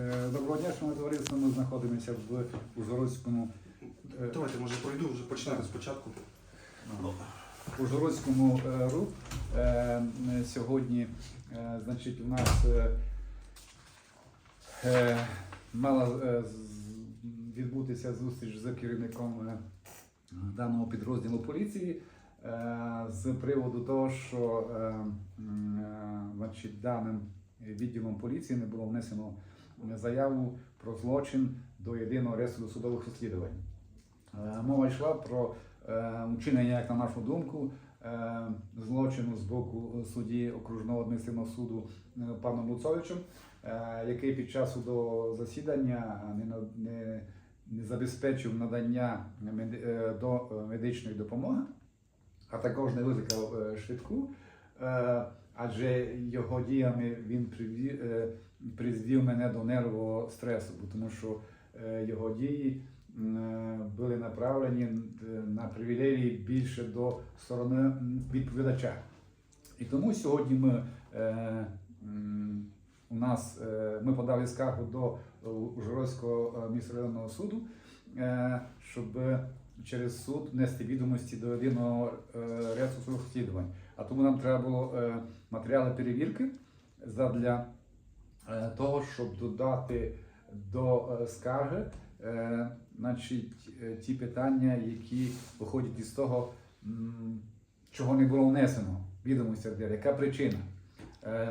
Е, Доброго дня, шановне товариство. Ми знаходимося в Ужгородському, е, Давайте, може, пройду, вже почнемо спочатку. Ужгородському е, РУ. Сьогодні, значить, у нас мала відбутися зустріч з керівником даного підрозділу поліції з приводу того, що значить, даним відділом поліції не було внесено заяву про злочин до єдиного реєстру судових розслідувань. Е, Мова йшла про е, вчинення, як на нашу думку, е, злочину з боку судді окружного адміністративного суду е, паном Луцовичем, е, який під час судового засідання не, не, забезпечив надання е, е, медичної допомоги, а також не викликав е, швидку, е, адже його діями він е, призвів мене до нервового стресу, тому що е, його дії е, були направлені на привілеї більше до сторони відповідача. І тому сьогодні ми у нас ми подали скаргу до Ужгородського міськрайонного суду, щоб через суд внести відомості до єдиного е, реєстру розслідувань. А тому нам треба було е, матеріали перевірки задля е, того, щоб додати до скарги значить, ті питання, які виходять із того, чого не було внесено відомості Яка причина?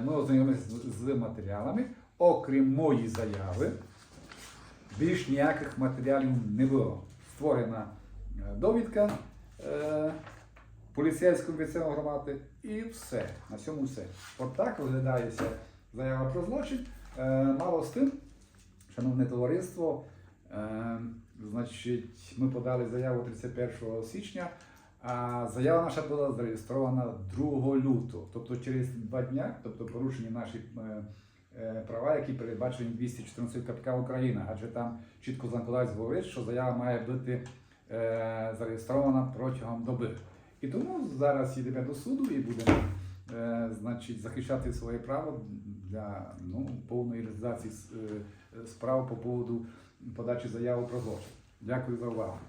Ми ознайомилися з, матеріалами, окрім моєї заяви, більш ніяких матеріалів не було. Створена довідка е, поліцейської місцевої громади і все. На цьому все. От так розглядається заява про злочин. Е, Мало з тим, шановне товариство, е, значить, ми подали заяву 31 січня, а заява наша була зареєстрована 2 лютого, тобто через два дня, тобто порушені наші е, е, права, які передбачені 214 КПК України, адже там чітко закладається говорить, що заява має бути е, зареєстрована протягом доби. І тому зараз йдемо до суду і будемо е, значить, захищати своє право для ну, повної реалізації е, справ по поводу подачі заяви про злочин. Дякую за увагу.